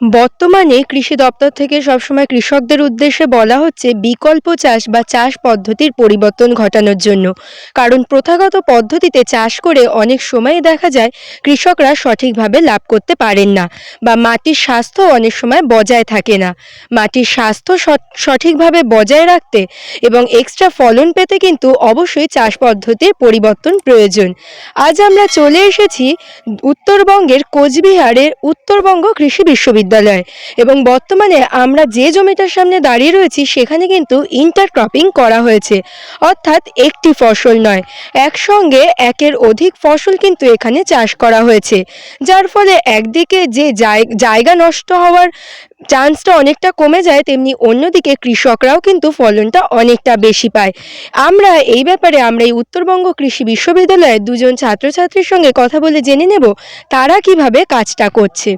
বর্তমানে কৃষি দপ্তর থেকে সবসময় কৃষকদের উদ্দেশ্যে বলা হচ্ছে বিকল্প চাষ বা চাষ পদ্ধতির পরিবর্তন ঘটানোর জন্য। কারণ প্রথাগত পদ্ধতিতে চাষ করে অনেক সময় দেখা যায় কৃষকরা সঠিকভাবে লাভ করতে পারেন না বা মাটির স্বাস্থ্য অনেক সময় বজায় থাকে না। মাটির স্বাস্থ্য সঠিকভাবে বজায় রাখতে এবং এক্সট্রা ফলন পেতে কিন্তু অবশ্যই চাষ পদ্ধতির পরিবর্তন প্রয়োজন। আজ আমরা চলে এসেছি উত্তরবঙ্গের কোচবিহারের উত্তরবঙ্গ কৃষি বিশ্ববিদ্যালয়। এবং বর্তমানে আমরা যে জমিটার সামনে দাঁড়িয়ে রয়েছি, সেখানে কিন্তু ইন্টারক্রপিং করা হয়েছে। অর্থাৎ একটি ফসল নয়, একসঙ্গে একের অধিক ফসল কিন্তু এখানে চাষ করা হয়েছে। যার ফলে একদিকে যে জায়- জায়গা নষ্ট হওয়ার চান্সটা অনেকটা কমে যায়, তেমনি অন্যদিকে কৃষকরাও কিন্তু ফলনটা অনেকটা বেশি পায়। আমরা এই ব্যাপারে, আমরা এই উত্তরবঙ্গ কৃষি বিশ্ববিদ্যালয়ের দুজন ছাত্রছাত্রীর সঙ্গে কথা বলে জেনে নেব, তারা কীভাবে কাজটা করছে।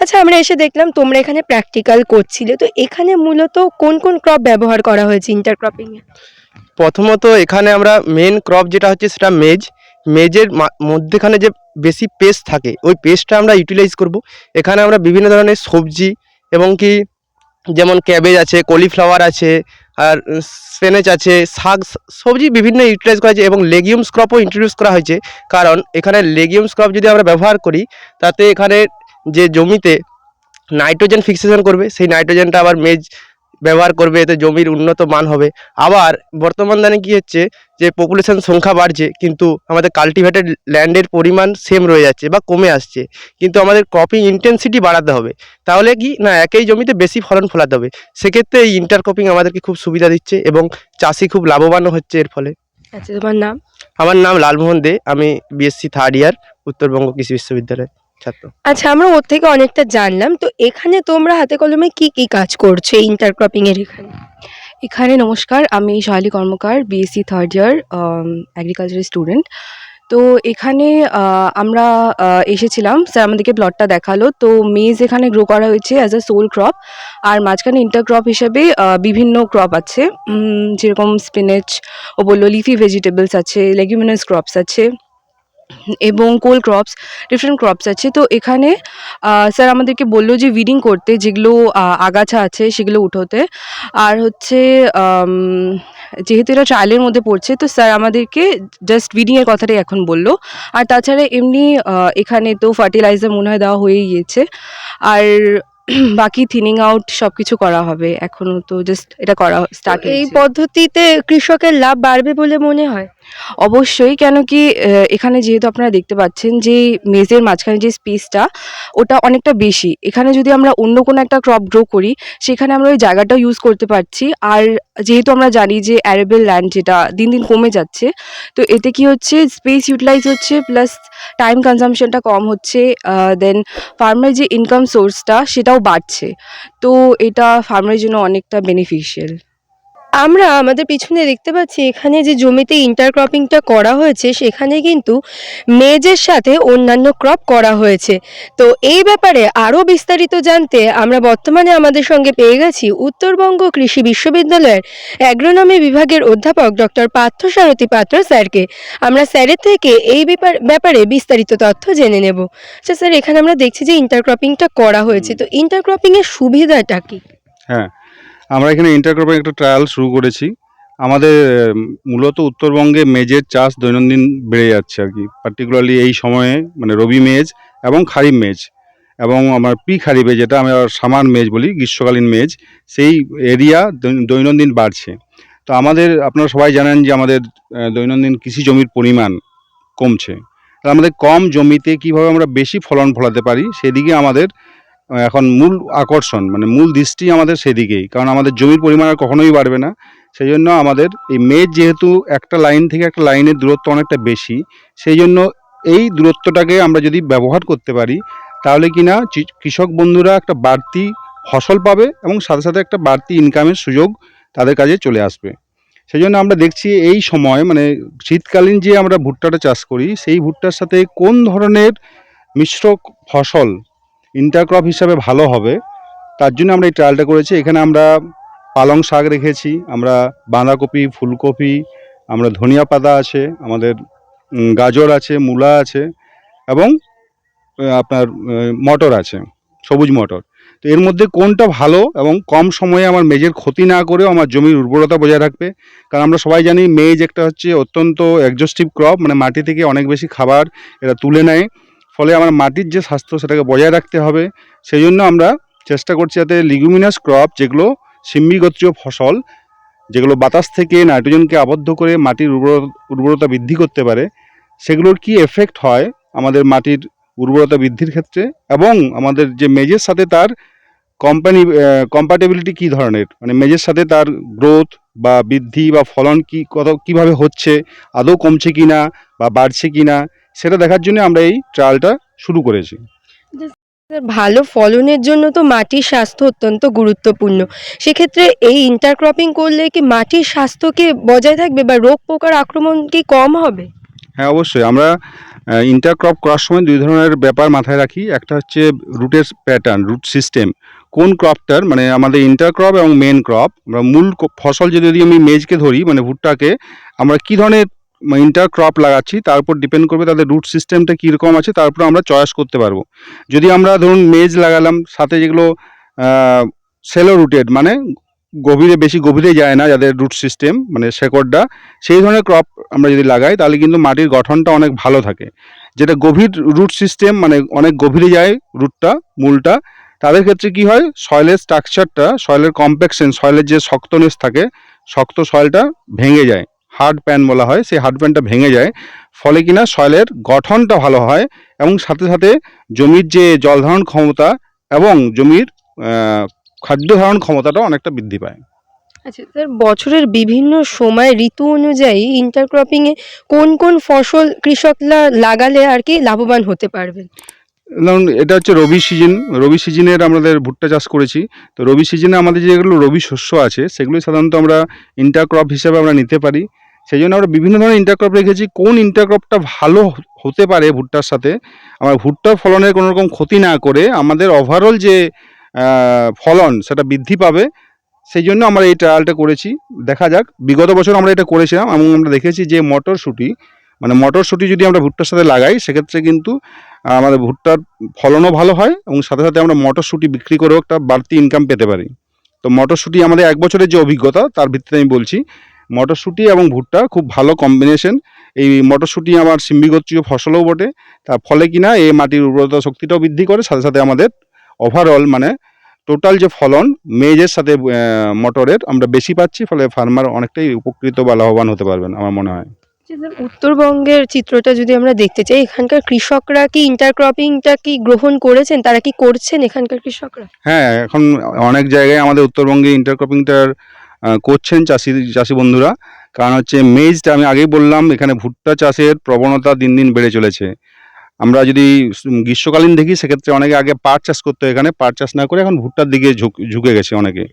আচ্ছা আমরা এসে দেখলাম তোমরা এখানে প্র্যাকটিক্যাল করছিলে, তো এখানে মূলত কোন কোন ক্রপ ব্যবহার করা হয়েছে ইন্টারক্রপিংয়ে প্রথমত এখানে আমরা মেন ক্রপ যেটা হচ্ছে সেটা মেজ মেজের মধ্যেখানে যে বেশি পেস্ট থাকে, ওই পেস্টটা আমরা ইউটিলাইজ করব। এখানে আমরা বিভিন্ন ধরনের সবজি এবং কি যেমন ক্যাবেজ আছে কলিফ্লাওয়ার আছে, আর স্পেনেচ আছে, শাক, সবজি বিভিন্ন ইউটিলাইজ করা হয়েছে এবং লেগিউমস ক্রপও ইন্ট্রোডিউস করা হয়েছে। কারণ এখানে লেগিউমস ক্রপ যদি আমরা ব্যবহার করি, তাতে এখানে যে জমিতে নাইট্রোজেন ফিক্সেশন করবে, সেই নাইট্রোজেনটা আবার মেজ ব্যবহার করবে এতে জমির উন্নত মান হবে। আবার বর্তমান দানে কি হচ্ছে যে পপুলেশন সংখ্যা বাড়ছে কিন্তু আমাদের কাল্টিভেটেড ল্যান্ডের পরিমাণ সেম রয়ে যাচ্ছে বা কমে আসছে। কিন্তু আমাদের ক্রপিং ইন্টেন্সিটি বাড়াতে হবে। তাহলে কি? না একই জমিতে বেশি ফলন ফলাতে হবে। সেক্ষেত্রে এই ইন্টারক্রপিং আমাদেরকে খুব সুবিধা দিচ্ছে এবং চাষি খুব লাভবানও হচ্ছে এর ফলে। আচ্ছা তোমার নাম? আমার নাম লালমোহন দে। আমি বিএসসি থার্ড ইয়ার উত্তরবঙ্গ কৃষি বিশ্ববিদ্যালয়ের ছাত্র। আচ্ছা আমরা ওর থেকে অনেকটা জানলাম। তো এখানে তোমরা হাতে কলমে কি কি কাজ করছ ইন্টারক্রপিং এর এখানে? এখানে নমস্কার আমি Shoili Karmakar BSc third year অ্যাগ্রিকালচারের student তো এখানে আমরা এসেছিলাম। স্যার আমাদেরকে প্লটটা দেখাল। তো মেজ এখানে গ্রো করা হয়েছে অ্যাজ আ সোল ক্রপ আর মাঝখানে ইন্টারক্রপ হিসেবে বিভিন্ন ক্রপ আছে। যেরকম স্পিনেচ ও বলল লিফি ভেজিটেবলস আছে লেগুমিনাস ক্রপস আছে। এবং কোল ক্রপস ডিফারেন্ট ক্রপস আছে। তো এখানে স্যার আমাদেরকে বলল যে উইডিং করতে যেগুলো আগাছা আছে সেগুলো উঠোতে। আর হচ্ছে যেহেতু এটা ট্রায়ালের মধ্যে পড়ছে তো স্যার আমাদেরকে জাস্ট উইডিংয়ের কথাটাই এখন বলল। আর তাছাড়া এমনি এখানে তো ফার্টিলাইজার মনে হয় দেওয়া হয়েই গিয়েছে। আর বাকি থিনিং আউট সব কিছু করা হবে। এখনও তো জাস্ট এটা করা স্টার্ট এই পদ্ধতিতে কৃষকের লাভ বাড়বে বলে মনে হয়? অবশ্যই, কেন কি এখানে যেহেতু আপনারা দেখতে পাচ্ছেন যে মেজের মাঝখানে যে স্পেসটা ওটা অনেকটা বেশি। এখানে যদি আমরা অন্য কোনো একটা ক্রপ গ্রো করি, সেখানে আমরা ওই জায়গাটা ইউজ করতে পারছি। আর যেহেতু আমরা জানি যে অ্যারেবেল ল্যান্ড যেটা দিন দিন কমে যাচ্ছে, তো এতে কি হচ্ছে স্পেস ইউটিলাইজ হচ্ছে প্লাস টাইম কনজামশনটা কম হচ্ছে দেন ফার্মের যে ইনকাম সোর্সটা সেটাও বাড়ছে। তো এটা ফার্মের জন্য অনেকটা বেনিফিশিয়াল আমরা আমাদের পিছনে দেখতে পাচ্ছি এখানে যে জমিতে ইন্টারক্রপিংটা করা হয়েছে, সেখানে কিন্তু মেজের সাথে অন্যান্য ক্রপ করা হয়েছে। তো এই ব্যাপারে আরও বিস্তারিত জানতে আমরা বর্তমানে আমাদের সঙ্গে পেয়ে গেছি উত্তরবঙ্গ কৃষি বিশ্ববিদ্যালয়ের অ্যাগ্রোনমি বিভাগের অধ্যাপক ডক্টর পার্থ সারথী পাত্র স্যারকে। আমরা স্যারের থেকে এই ব্যাপার বিস্তারিত তথ্য জেনে নেব। আচ্ছা স্যার, এখানে আমরা দেখছি যে ইন্টারক্রপিংটা করা হয়েছে। তো ইন্টারক্রপিংয়ের সুবিধাটা কি? হ্যাঁ আমরা এখানে ইন্টারক্রপিং একটা ট্রায়াল শুরু করেছি। আমাদের মূলত উত্তরবঙ্গে মেজের চাষ দৈনন্দিন বেড়ে যাচ্ছে আর কি। পার্টিকুলারলি এই সময়ে মানে রবি মেজ এবং খারিফ মেজ এবং আমার পি খারিফে যেটা আমরা সামার মেজ বলি, গ্রীষ্মকালীন মেজ, সেই এরিয়া দৈনন্দিন বাড়ছে। তো আমাদের, আপনারা সবাই জানেন যে আমাদের দৈনন্দিন কৃষি জমির পরিমাণ কমছে। আমাদের কম জমিতে কীভাবে আমরা বেশি ফলন ফলাতে পারি, সেদিকে আমাদের এখন মূল আকর্ষণ মানে মূল দৃষ্টি আমাদের সেদিকেই। কারণ আমাদের জমির পরিমাণ আর কখনোই বাড়বে না। সেই জন্য আমাদের এই মেজ যেহেতু একটা লাইন থেকে একটা লাইনের দূরত্ব অনেকটা বেশি সেই জন্য এই দূরত্বটাকে আমরা যদি ব্যবহার করতে পারি, তাহলে কি না কৃষক বন্ধুরা একটা বাড়তি ফসল পাবে এবং সাথে সাথে একটা বাড়তি ইনকামের সুযোগ তাদের কাজে চলে আসবে। সেই জন্য আমরা দেখছি এই সময় মানে শীতকালীন যে আমরা ভুট্টাটা চাষ করি, সেই ভুট্টার সাথে কোন ধরনের মিশ্র ফসল ইন্টারক্রপ হিসাবে ভালো হবে। তার জন্য আমরা এই ট্রায়ালটা করেছি। এখানে আমরা পালং শাক রেখেছি। আমরা বাঁধাকপি, ফুলকপি, আমরা ধনিয়া পাতা আছে, আমাদের গাজর আছে, মূলা আছে এবং আপনার মটর আছে, সবুজ মটর। তো এর মধ্যে কোনটা ভালো এবং কম সময়ে আমার মেজের ক্ষতি না করেও আমার জমির উর্বরতা বজায় রাখবে? কারণ আমরা সবাই জানি মেজ একটা হচ্ছে অত্যন্ত একজস্টিভ ক্রপ মানে মাটি থেকে অনেক বেশি খাবার এরা তুলে নেয়। ফলে আমার মাটির যে স্বাস্থ্য সেটাকে বজায় রাখতে হবে। সেই জন্য আমরা চেষ্টা করছি যাতে লিগুমিনাস ক্রপ যেগুলো সিম্বিগোত্রীয় ফসল, যেগুলো বাতাস থেকে নাইট্রোজেনকে আবদ্ধ করে মাটির উর্বর, উর্বরতা বৃদ্ধি করতে পারে, সেগুলোর কি এফেক্ট হয় আমাদের মাটির উর্বরতা বৃদ্ধির ক্ষেত্রে? এবং আমাদের যে মেজের সাথে তার কোম্পানি কম্প্যাটেবিলিটি কী ধরনের? মানে মেজের সাথে তার গ্রোথ বা বৃদ্ধি বা ফলন কি, কত, কীভাবে হচ্ছে? আদৌ কমছে কি না বা বাড়ছে কি না সেটা দেখার জন্য আমরা এই ট্রায়ালটা শুরু করেছি। ভালো ফলনের জন্য তো মাটির স্বাস্থ্য অত্যন্ত গুরুত্বপূর্ণ। সেক্ষেত্রে এই ইন্টারক্রপিং করলে কি মাটির স্বাস্থ্যকে বজায় থাকবে বা রোগ পোকার আক্রমণ কি কম হবে? হ্যাঁ অবশ্যই। আমরা ইন্টারক্রপ করার সময় দুই ধরনের ব্যাপার মাথায় রাখি। একটা হচ্ছে রুটের প্যাটার্ন রুট সিস্টেম কোন ক্রপটার মানে আমাদের ইন্টারক্রপ এবং মেন ক্রপ আমরা মূল ফসল যদি যদি আমি মেজকে ধরি মানে ভুট্টাকে আমরা কী ধরনের ইন্টারক্রপ লাগাচ্ছি তার উপর ডিপেন্ড করবে তাদের রুট সিস্টেমটা কীরকম আছে তার উপর আমরা চয়েস করতে পারব। যদি আমরা ধরুন মেজ লাগালাম, সাথে যেগুলো সেলো রুটেড মানে গভীরে বেশি গভীরে যায় না যাদের রুট সিস্টেম মানে শেকড়টা সেই ধরনের ক্রপ আমরা যদি লাগাই, তাহলে কিন্তু মাটির গঠনটা অনেক ভালো থাকে। যেটা গভীর রুট সিস্টেম মানে অনেক গভীরে যায় রুটটা মূলটা তাদের ক্ষেত্রে কি হয় সয়েলের স্ট্রাকচারটা সয়েলের কম্প্যাকশন সয়েলের যে শক্তনেস থাকে, শক্ত সয়েলটা ভেঙে যায়। হার্ড প্যান বলা হয়, সেই হার্ড প্যানটা ভেঙে যায়। ফলে কিনা সয়েলের গঠনটা ভালো হয় এবং সাথে সাথে জমির যে জল ধারণ ক্ষমতা এবং জমির খাদ্য ধারণ ক্ষমতাটা অনেকটা বৃদ্ধি পায়। আচ্ছা স্যার, বছরের বিভিন্ন সময় ঋতু অনুযায়ী ইন্টারক্রপিংয়ে কোন কোন ফসল কৃষকরা লাগালে আর কি লাভবান হতে পারবেন? ধরুন এটা হচ্ছে রবি সিজন, রবি সিজনের আমাদের ভুট্টা চাষ করেছি। তো রবি সিজনে আমাদের যেগুলো রবি শস্য আছে সেগুলো সাধারণত আমরা ইন্টারক্রপ হিসেবে আমরা নিতে পারি। সেই জন্য আমরা বিভিন্ন ধরনের ইন্টারক্রপ রেখেছি। কোন ইন্টারক্রপটা ভালো হতে পারে ভুট্টার সাথে, আমার ভুট্টার ফলনের কোনো রকম ক্ষতি না করে আমাদের ওভারঅল যে ফলন সেটা বৃদ্ধি পাবে। সেই জন্য আমরা এই ট্রায়ালটা করেছি। দেখা যাক, বিগত বছর আমরা এটা করেছিলাম এবং আমরা দেখেছি যে মটরশুঁটি মানে মটরশুঁটি যদি আমরা ভুট্টার সাথে লাগাই, সেক্ষেত্রে কিন্তু আমাদের ভুট্টার ফলনও ভালো হয় এবং সাথে সাথে আমরা মটরশুঁটি বিক্রি করেও একটা বাড়তি ইনকাম পেতে পারি। তো মটরশুঁটি আমাদের এক বছরের যে অভিজ্ঞতা, তার ভিত্তিতে আমি বলছি, মটরশুঁটি এবং ভুট্টা খুব ভালো কম্বিনেশন এই মটরশুঁটি আমার সিম্বিগোত্রীয় ফসলও বটে, তার ফলে কিনা এই মাটির উর্বরতা শক্তিটাও বৃদ্ধি করে, সাথে সাথে আমাদের ওভারঅল মানে টোটাল যে ফলন মেজের সাথে মটরের আমরা বেশি পাচ্ছি, ফলে ফার্মার অনেকটাই উপকৃত বা লাভবান হতে পারবেন, আমার মনে হয়। উত্তরবঙ্গের চিত্রটা যদি আমরা দেখতে চাই, এখানকার কৃষকরা কি ইন্টারক্রপিংটা কি গ্রহণ করেছেন? তারা কি করছেন এখানকার কৃষকরা? হ্যাঁ এখন অনেক জায়গায় আমাদের উত্তরবঙ্গে ইন্টারক্রপিংটার করছেন চাষি চাষি বন্ধুরা। কারণ হচ্ছে মেজটা আমি আগেই বললাম, এখানে ভুট্টা চাষের প্রবণতা দিন দিন বেড়ে চলেছে। আমরা যদি গ্রীষ্মকালীন দেখি, সেক্ষেত্রে অনেকে আগে পাট চাষ করতো এখানে। পাট চাষ না করে এখন ভুট্টার দিকে ঝুঁক গেছে অনেকে।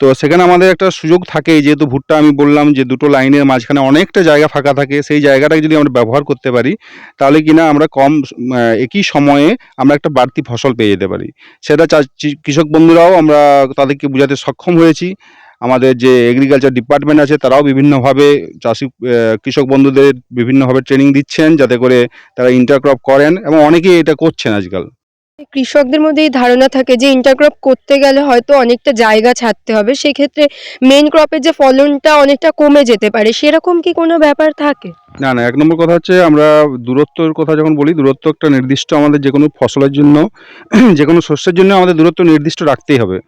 তো সেখানে আমাদের একটা সুযোগ থাকে, যেহেতু ভুট্টা আমি বললাম যে দুটো লাইনের মাঝখানে অনেকটা জায়গা ফাঁকা থাকে, সেই জায়গাটাকে যদি আমরা ব্যবহার করতে পারি, তাহলে কিনা আমরা কম একই সময়ে আমরা একটা বাড়তি ফসল পেয়ে যেতে পারি। সেটা কৃষক বন্ধুরাও আমরা তাদেরকে বোঝাতে সক্ষম হয়েছি। আমাদের যে এগ্রিকালচার ডিপার্টমেন্ট আছে তারাও বিভিন্নভাবে চাষি কৃষক বন্ধুদের বিভিন্নভাবে ট্রেনিং দিচ্ছেন যাতে করে তারা ইন্টারক্রপ করেন এবং অনেকেই এটা করছেন আজকাল। কৃষকদের মধ্যে এই ধারণা থাকে যে ইন্টারক্রপ করতে গেলে হয়তো অনেকটা জায়গা ছাড়তে হবে সেক্ষেত্রে মেন ক্রপের যে ফলনটা অনেকটা কমে যেতে পারে সেরকম কি কোনো ব্যাপার থাকে? না না এক নম্বর কথা হচ্ছে আমরা দূরত্বর কথা যখন বলি দূরত্ব একটা নির্দিষ্ট আমাদের যে কোনো ফসলের জন্য যে কোনো শস্যের জন্য আমাদের দূরত্ব নির্দিষ্ট রাখতেই হবে।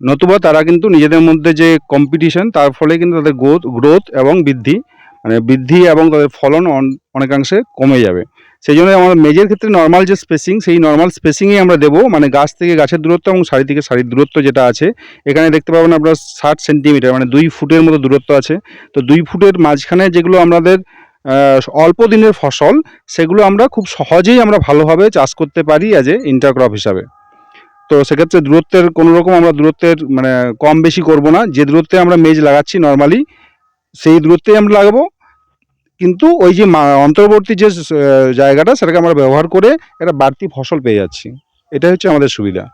নতুবা তারা কিন্তু নিজেদের মধ্যে যে কম্পিটিশন তার ফলে কিন্তু তাদের গ্রোথ গ্রোথ এবং বৃদ্ধি মানে বৃদ্ধি এবং তাদের ফলন অন- অনেকাংশে কমে যাবে। সেই জন্য আমাদের মেজের ক্ষেত্রে নর্মাল যে স্পেসিং সেই নর্মাল স্পেসিংই আমরা দেবো। মানে গাছ থেকে গাছের দূরত্ব এবং সারি থেকে সারির দূরত্ব যেটা আছে, এখানে দেখতে পাবেন আপনারা ষাট সেন্টিমিটার মানে দুই ফুটের মতো দূরত্ব আছে। তো দুই ফুটের মাঝখানে যেগুলো আমাদের অল্প দিনের ফসল, সেগুলো আমরা খুব সহজেই আমরা ভালোভাবে চাষ করতে পারি অ্যাজ এ ইন্টারক্রপ হিসাবে। তো সেক্ষেত্রে দূরত্বের কোনো রকম আমরা দূরত্বের মানে কম বেশি করব না। যে দূরত্বে আমরা মেজ লাগাচ্ছি নর্মালি সেই দূরত্বেই আমরা লাগাবো। কিন্তু ওই যে অন্তর্বর্তী যে জায়গাটা, সেটাকে আমরা ব্যবহার করে একটা বাড়তি ফসল পেয়ে যাচ্ছি। এটাই হচ্ছে আমাদের সুবিধা।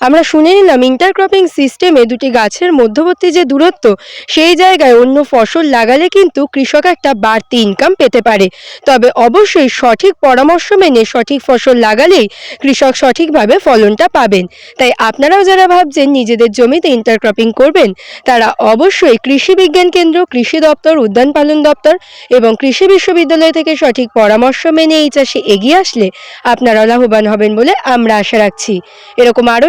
আমরা শুনে নিলাম ইন্টারক্রপিং সিস্টেমে দুটি গাছের মধ্যবর্তী যে দূরত্ব, সেই জায়গায় অন্য ফসল লাগালে কিন্তু কৃষক একটা বাড়তি ইনকাম পেতে পারে। তবে অবশ্যই সঠিক পরামর্শ মেনে সঠিক ফসল লাগালেই কৃষক সঠিকভাবে ফলনটা পাবেন। তাই আপনারাও যারা ভাবছেন নিজেদের জমিতে ইন্টারক্রপিং করবেন, তারা অবশ্যই কৃষি বিজ্ঞান কেন্দ্র, কৃষি দপ্তর, উদ্যান পালন দপ্তর এবং কৃষি বিশ্ববিদ্যালয় থেকে সঠিক পরামর্শ মেনে এই চাষে এগিয়ে আসলে আপনারা লাভবান হবেন বলে আমরা আশা রাখছি। এরকম আরও